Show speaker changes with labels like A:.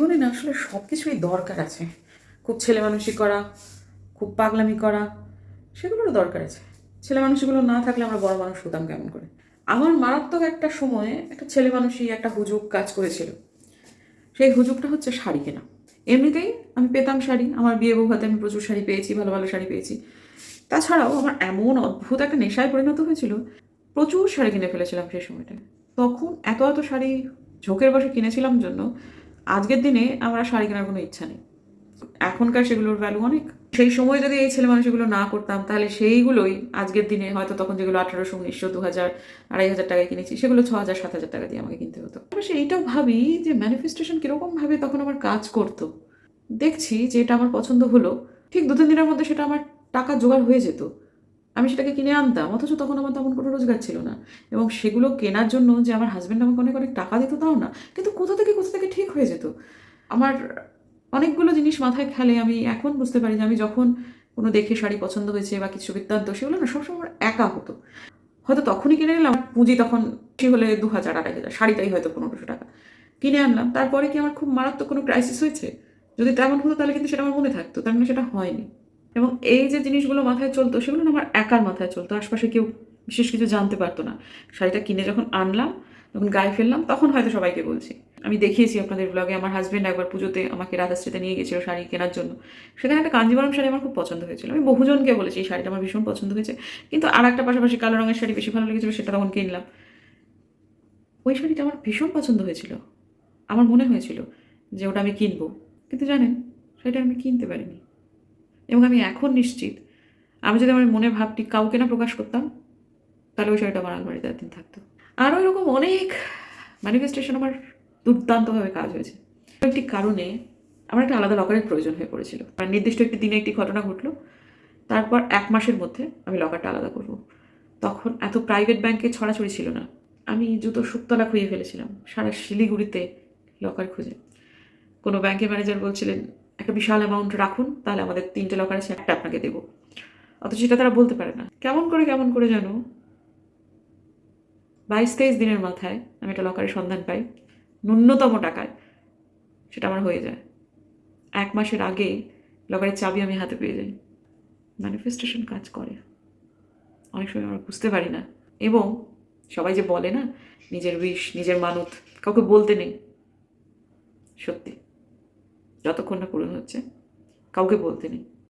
A: জীবনে না আসলে সব কিছুই দরকার আছে। খুব ছেলে মানুষই করা, খুব পাগলামি করা, সেগুলোরও দরকার আছে। ছেলে মানুষগুলো না থাকলে আমরা বড় মানুষ হতাম কেমন করে? আমার মারাত্মক একটা সময়ে একটা ছেলে মানুষই একটা হুজুগ কাজ করেছিল। সেই হুজুগটা হচ্ছে শাড়ি কেনা। এমনিতেই আমি পেতাম শাড়ি, আমার বিয়ে বউ হাতে আমি প্রচুর শাড়ি পেয়েছি, ভালো ভালো শাড়ি পেয়েছি। তাছাড়াও আমার এমন অদ্ভুত একটা নেশায় পরিণত হয়েছিল, প্রচুর শাড়ি কিনে ফেলেছিলাম সেই সময়টা তখন এত এত শাড়ি ঝোঁকের বসে কিনেছিলাম জন্য আজকের দিনে আমার শাড়ি কেনার কোনো ইচ্ছা নেই। এখনকার সেগুলোর ভ্যালু অনেক। সেই সময় যদি এই ছেলে মানুষগুলো না করতাম, তাহলে সেইগুলোই আজকের দিনে হয়তো তখন যেগুলো আঠারোশো, উনিশশো দু হাজার আড়াই হাজার টাকায় কিনেছি, সেগুলো ছ হাজার, সাত হাজার টাকা দিয়ে আমাকে কিনতে হতো। এবার সে এইটাও ভাবি যে ম্যানিফেস্টেশন কীরকমভাবে তখন আমার কাজ করতো। দেখছি যে এটা আমার পছন্দ হলো। ঠিক দু তিন দিনের মধ্যে সেটা আমার টাকা জোগাড় হয়ে যেত। আমি সেটাকে কিনে আনতাম, অথচ তখন আমার তেমন কোনো রোজগার ছিল না। এবং সেগুলো কেনার জন্য যে আমার হাজব্যান্ড আমাকে অনেক অনেক টাকা দিত তাও না, কিন্তু কোথা থেকে কোথা থেকে ঠিক হয়ে যেত? আমার অনেকগুলো জিনিস মাথায় খেলে আমি এখন বুঝতে পারি যে আমি যখন কোনো দেখে শাড়ি পছন্দ হয়েছে বা কিছু বৃত্তান্ত, সেগুলো না সবসময় আমার একা হতো। হয়তো তখনই কিনে নিলাম, পুঁজি তখন সে হলে দু হাজার আড়াই হাজার, শাড়িটাই হয়তো পনেরোশো টাকা। কিনে আনলাম, তারপরে কি আমার খুব মারাত্মক কোনো ক্রাইসিস হয়েছে? যদি তেমন হতো তাহলে কিন্তু সেটা আমার মনে থাকতো, তার মানে সেটা হয়নি। এবং এই যে জিনিসগুলো মাথায় চলতো, সেগুলো আমার একার মাথায় চলতো। আশপাশে কেউ বিশেষ কিছু জানতে পারতো না। শাড়িটা কিনে যখন আনলাম, যখন গায়ে ফেললাম, তখন হয়তো সবাইকে বলছি। আমি দেখিয়েছি আপনাদের ব্লগে আমার হাজব্যান্ড একবার পুজোতে আমাকে রাধাশ্রীতে নিয়ে গেছিল শাড়ি কেনার জন্য। সেখানে একটা কাঞ্জিবরম শাড়ি আমার খুব পছন্দ হয়েছিল। আমি বহুজনকে বলেছি, এই শাড়িটা আমার ভীষণ পছন্দ হয়েছে। কিন্তু আর একটা পাশাপাশি কালো রঙের শাড়ি বেশি ভালো লেগেছিলো, সেটা তখন কিনলাম। ওই শাড়িটা আমার ভীষণ পছন্দ হয়েছিল। আমার মনে হয়েছিল যে ওটা আমি কিনবো। কিন্তু জানেন সেটা আমি কিনতে পারিনি। এবং আমি এখন নিশ্চিত, আমি যদি আমার মনে ভাবটি কাউকে না প্রকাশ করতাম, তাহলে ওই শাড়িটা আমার আলমারিতে একদিন থাকতো। আরও এরকম অনেক ম্যানিফেস্টেশন আমার দুর্দান্তভাবে কাজ হয়েছে। একটি কারণে আমার একটা আলাদা লকারের প্রয়োজন হয়ে পড়েছিল। নির্দিষ্ট একটি দিনে একটি ঘটনা ঘটলো, তারপর এক মাসের মধ্যে আমি লকারটা আলাদা করব। তখন এত প্রাইভেট ব্যাংকে ছড়াছড়ি ছিল না। আমি জুতো সুতলা খুঁজে ফেলেছিলাম, সারা শিলিগুড়িতে লকার খুঁজে। কোনো ব্যাংকের ম্যানেজার বলছিলেন একটা বিশাল অ্যামাউন্ট রাখুন, তাহলে আমাদের তিনটে লকার আছে একটা আপনাকে দেবো। অথচ সেটা তারা বলতে পারে না। কেমন করে কেমন করে জানো? বাইশ তেইশ দিনের মাথায় আমি একটা লকারের সন্ধান পাই, ন্যূনতম টাকায়। সেটা আমার হয়ে যায়। এক মাসের আগে লকারের চাবি আমি হাতে পেয়ে যাই। ম্যানিফেস্টেশন কাজ করে। অনেক সময় আমরা বুঝতে পারি না। এবং সবাই যে বলে না, নিজের উইশ নিজের মানত, কাউকে বলতে নেই। সত্যি। যতক্ষণ না পূরণ হচ্ছে কাউকে বলতে নেই।